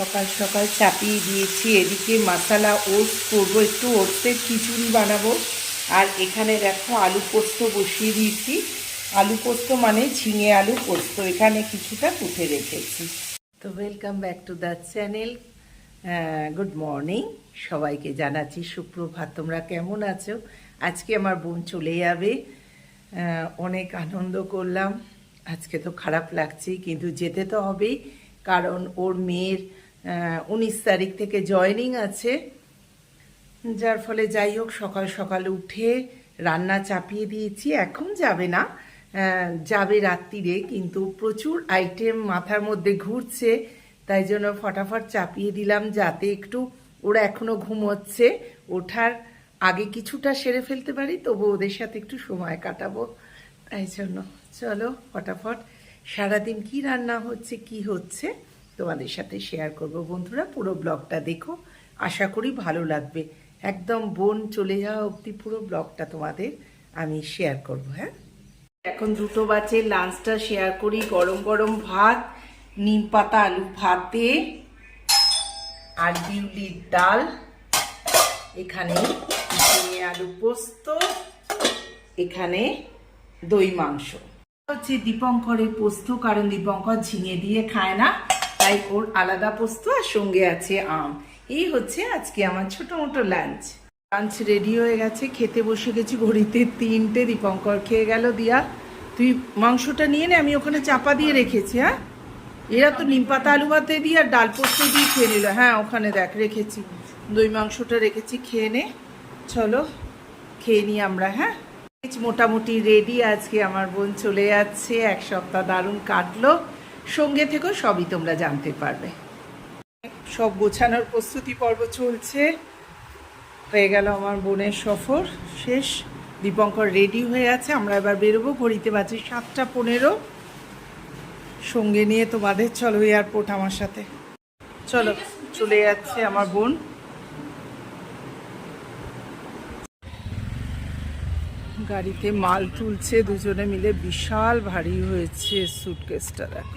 সকাল সকাল চাপিয়ে দিয়েছি। এদিকে মশালা, ওটস করব। একটু ওটসের খিচুড়ি বানাবো। আর এখানে দেখো আলু পোস্ত বসিয়ে দিয়েছি। আলু পোস্ত মানে ঝিঙে আলু পোস্ত। এখানে কিছুটা কুটে রেখেছি। তো welcome back to the channel good morning সবাইকে জানাচ্ছি সুপ্রভাত। তোমরা কেমন আছো? আজকে আমার বোন চলে যাবে। অনেক আনন্দ করলাম। আজকে তো খারাপ লাগছে কিন্তু যেতে তো হবেই। কারণ ওর মেয়ের উনিশ তারিখ থেকে জয়েনিং আছে। যার ফলে যাই হোক, সকাল সকাল উঠে রান্না চাপিয়ে দিয়েছি। এখন যাবে না। যাবে রাত্রিরে, কিন্তু প্রচুর আইটেম মাথার মধ্যে ঘুরছে। তাই জন্য ফটাফট চাপিয়ে দিলাম যাতে একটু ওরা এখনও ঘুমোচ্ছে। ওঠার আগে কিছুটা সেরে ফেলতে পারি, তবু ওদের সাথে একটু সময় কাটাবো। তাই জন্য চলো, ফটাফট সারাদিন কি রান্না হচ্ছে, কি হচ্ছে? তোমাদের সাথে শেয়ার করব। বন্ধুরা, পুরো ব্লগটা দেখো। আশা করি ভালো লাগবে। একদম বোন চলে যাওয়া অবধি পুরো ব্লগটা তোমাদের আমি শেয়ার করব হ্যাঁ? এখন দুটো বাজে লাঞ্চটা শেয়ার করি। গরম গরম ভাত, নিম পাতা, আলু ভাতে, আর বিউলির ডাল। এখানে ঝিঙে আলু পোস্ত, এখানে দই মাংস। হচ্ছে দীপঙ্করের পোস্ত, কারণ দীপঙ্কর ঝিঙে দিয়ে খায় না। তাই ওর আলাদা পোস্ত আর সঙ্গে আছে আম। এই হচ্ছে আজকে আমার ছোট মোটো লাঞ্চ লাঞ্চ রেডি হয়ে গেছে, খেতে বসে গেছি ঘড়িতে তিনটে, দীপঙ্কর খেয়ে গেল দিয়া। তুই মাংসটা নিয়ে নে, আমি ওখানে চাপা দিয়ে রেখেছি হ্যাঁ? এরা তো নিম পাতা, আলু ভাতে দিয়ে আর ডাল পোস্ত দিয়ে খেয়ে নিল। হ্যাঁ ওখানে দেখ, রেখেছি। দই মাংসটা রেখেছি, খেয়ে নে। চলো, খেয়ে নিই আমরা হ্যাঁ? মোটামুটি রেডি আজকে আমার বোন চলে যাচ্ছে, এক সপ্তাহ দারুণ কাটলো। সঙ্গে থেকেও সবই তোমরা জানতে পারবে। সব গোছানোর প্রস্তুতি পর্ব চলছে। হয়ে গেল আমার বোনের সফর, শেষ। দীপঙ্কর রেডি হয়ে আছে, আমরা এবার বেরোবো ঘড়িতে বাজে সাতটা পনেরো। সঙ্গে নিয়ে তোমাদের চলো এয়ারপোর্ট আমার সাথে। চলো, চলে যাচ্ছে আমার বোন। গাড়িতে মাল তুলছে দুজনে মিলে বিশাল ভারী হয়েছে সুটকেসটা দেখো।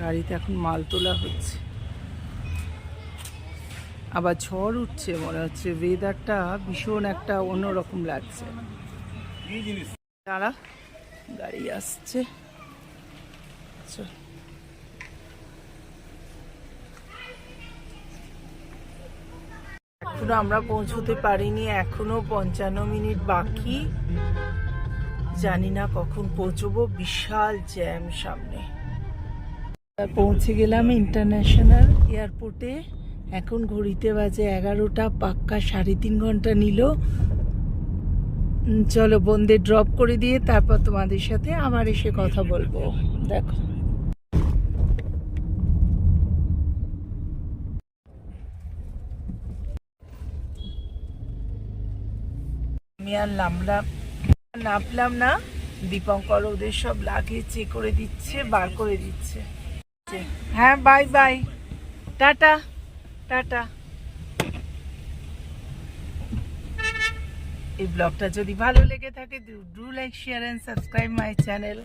গাড়িতে এখন মাল তোলা হচ্ছে। আবার ঝড় উঠছে মনে হচ্ছে ওয়েদারটা ভীষণ একটা অন্যরকম লাগছে। দাঁড়া গাড়ি আসছে। চল। এখনও আমরা পৌঁছতে পারিনি, এখনও পঞ্চান্ন মিনিট বাকি। জানি না কখন পৌঁছবো, বিশাল জ্যাম সামনে। পৌঁছে গেলাম ইন্টারন্যাশনাল এয়ারপোর্টে। এখন ঘড়িতে বাজে এগারোটা, পাক্কা সাড়ে তিন ঘণ্টা নিল। চলো বোনদের ড্রপ করে দিয়ে তারপর তোমাদের সাথে আবার এসে কথা বলব। দেখো। আমি আর নামলাম নামলাম না। দীপঙ্কর ওদের সব লাগিয়ে চেক করে দিচ্ছে, বার করে দিচ্ছে। হ্যাঁ বাই বাই টাটা টাটা। এই ব্লগটা যদি ভালো লেগে থাকে do like share and subscribe my channel